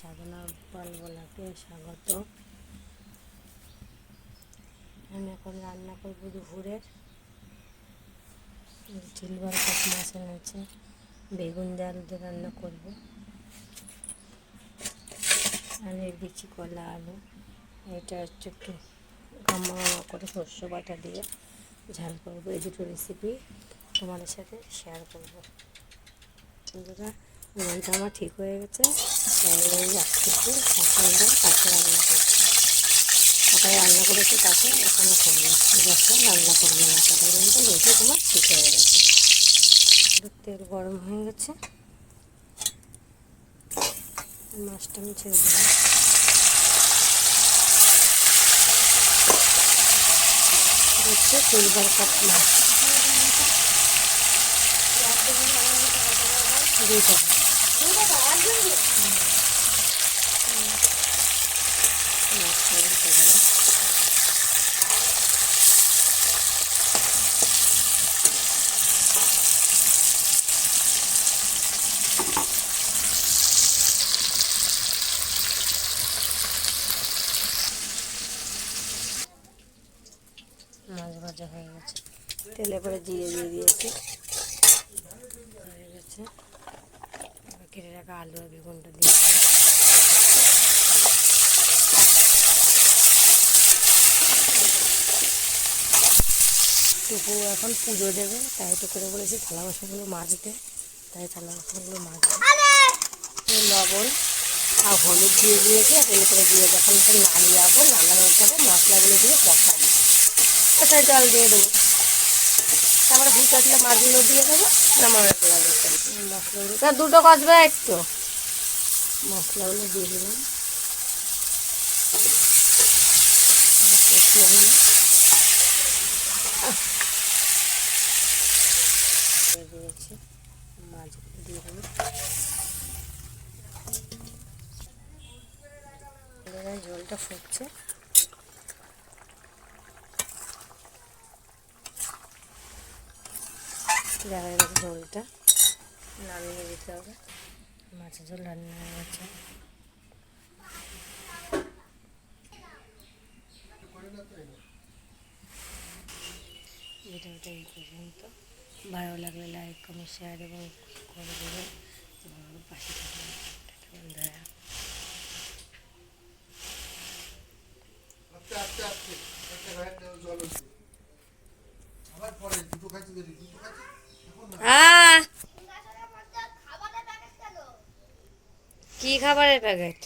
সাধনা পাল বলাকে স্বাগত। আমি এখন রান্না করব দুপুরের। সিলভার কাপ মাছ এনেছে বেগুন আলু দিয়ে রান্না করব। আর দিচ্ছি কলা, আলু। এটা হচ্ছে একটু গামা করে শস্য বাটা দিয়ে ঝাল করব। এই দুটো রেসিপি তোমাদের সাথে শেয়ার করব। বন্ধুরা মনটা আমার ঠিক হয়ে গেছে। রান্না করছি রান্না করেছি। কাছে এখনও করব গ্যাসটা রান্না করব না সকাল কিন্তু রোজে তোমার ঠিক হয়ে গেছে। তেল গরম হয়ে গেছে। মাছটা আমি ছেড়ে মাছ। দুই টাকা। মাছ ভাজা হয়ে গেছে। তেলে জিরে দিয়ে দিয়েছি হয়ে গেছে এবার কেটে রাখা আলু আর বেগুনটা দিয়ে। টুকু এখন পুজো দেবে, তাই তো করে বলেছি থালা বাসনগুলো মাজতে, তাই থালা বাসনগুলো এই লবণ আর হলুদ দিয়ে দিয়েছি আর করে দিয়ে যখন নাড়িয়ে যাব নাড়ানোর পরে মশলাগুলো দিয়ে কষাবো। কষায় জল দিয়ে দেবো। ভুত আসলে মাছগুলো দিয়ে দেবো নামানোর দেওয়া মশলাগুলো। তা দুটো কষবে একটু? মশলাগুলো দিয়ে দিলাম। মাছগুলো দিয়ে দেবো জলটা ফুটছে। দেখা গেছে ঝোলটা। নামিয়ে দিতে হবে। মাছের ঝোল রান্না হয়ে গেছে। ভিডিওটা এই পর্যন্ত। ভালো লাগলে লাইক কমেন্ট শেয়ার এবং করে দেবেন। পাশে থাকবেন। বন্ধুরা। গায়ের জল হচ্ছে আবার পরে দুটো খাচ্ছি দেরি দুটো খাচ্ছি এখন না কি খাবারের প্যাকেট?